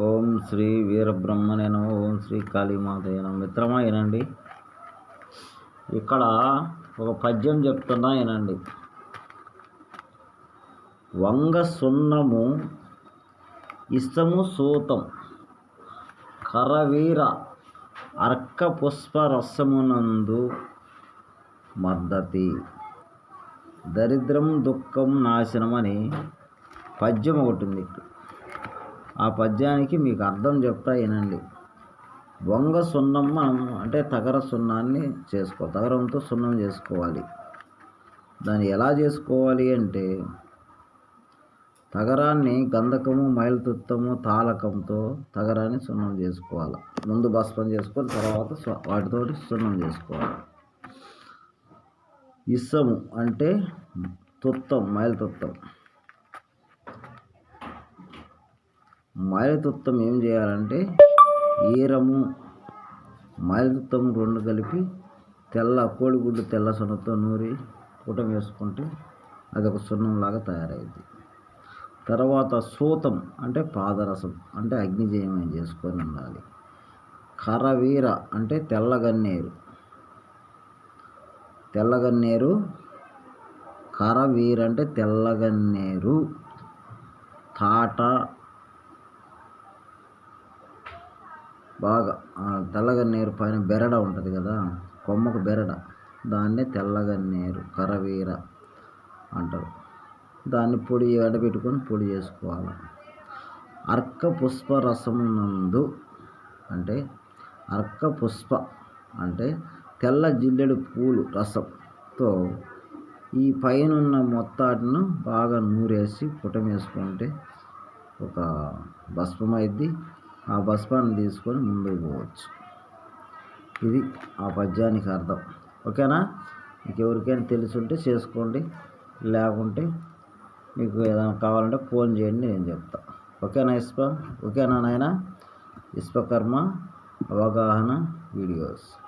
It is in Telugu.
ఓం శ్రీ వీరబ్రహ్మణేన ఓం శ్రీ కాళీమాతయ్యన మిత్రమా వినండి ఇక్కడ ఒక పద్యం చెప్తున్నా వినండి వంగ సున్నము ఇష్టము సూతం కరవీర అర్క పుష్పరసమునందు మద్దతి. దరిద్రం దుఃఖం నాశనం అని పద్యం ఒకటి ఉంది ఆ పద్యానికి మీకు అర్థం చెప్తా వినండి. వంగ సున్నం మనం అంటే తగర సున్నాన్ని చేసుకో తగరంతో సున్నం చేసుకోవాలి. దాన్ని ఎలా చేసుకోవాలి అంటే తగరాన్ని గంధకము మైలుతుత్తము తాలకంతో తగరాన్ని సున్నం చేసుకోవాలి. ముందు భస్మం చేసుకొని తర్వాత వాటితోటి సున్నం చేసుకోవాలి. ఇస్సము అంటే తుత్తం మైలుతుత్తం మైలతుత్తం ఏం చేయాలంటే ఈరము మైలతుత్తం రెండు కలిపి తెల్ల కోడిగుడ్డు తెల్ల సున్నతో నూరి కూటం వేసుకుంటే అది ఒక సున్నంలాగా తయారైంది తర్వాత సూతం అంటే పాదరసం అంటే అగ్నిజయమం చేసుకొని ఉండాలి. కరవీర అంటే తెల్లగన్నేరు తెల్లగన్నేరు కరవీర అంటే తెల్లగన్నేరు తాట బాగా తెల్లగన్నేరు పైన బెరడ ఉంటుంది కదా కొమ్మకు బెరడ. దాన్నే తెల్లగన్నేరు కరవీర అంటారు. దాన్ని పొడి ఎడబెట్టుకొని పొడి చేసుకోవాలి. అర్క పుష్ప రసమునందు అంటే అర్క పుష్ప అంటే తెల్ల జిల్లెడు పూలు రసంతో ఈ పైన ఉన్న మొత్తాటిను బాగా నూరేసి పుటమేసుకుంటే ఒక భస్మం అయింది ఆ భస్మాన్ని తీసుకొని ముందుకు పోవచ్చు. ఇది ఆ పద్యానికి అర్థం. ఓకేనా? మీకు ఎవరికైనా తెలుసుంటే చేసుకోండి. లేకుంటే మీకు ఏదైనా కావాలంటే ఫోన్ చేయండి నేను చెప్తా. ఓకేనా ఇస్ప? ఓకేనా నాయన? విశ్వకర్మ అవగాహన వీడియోస్.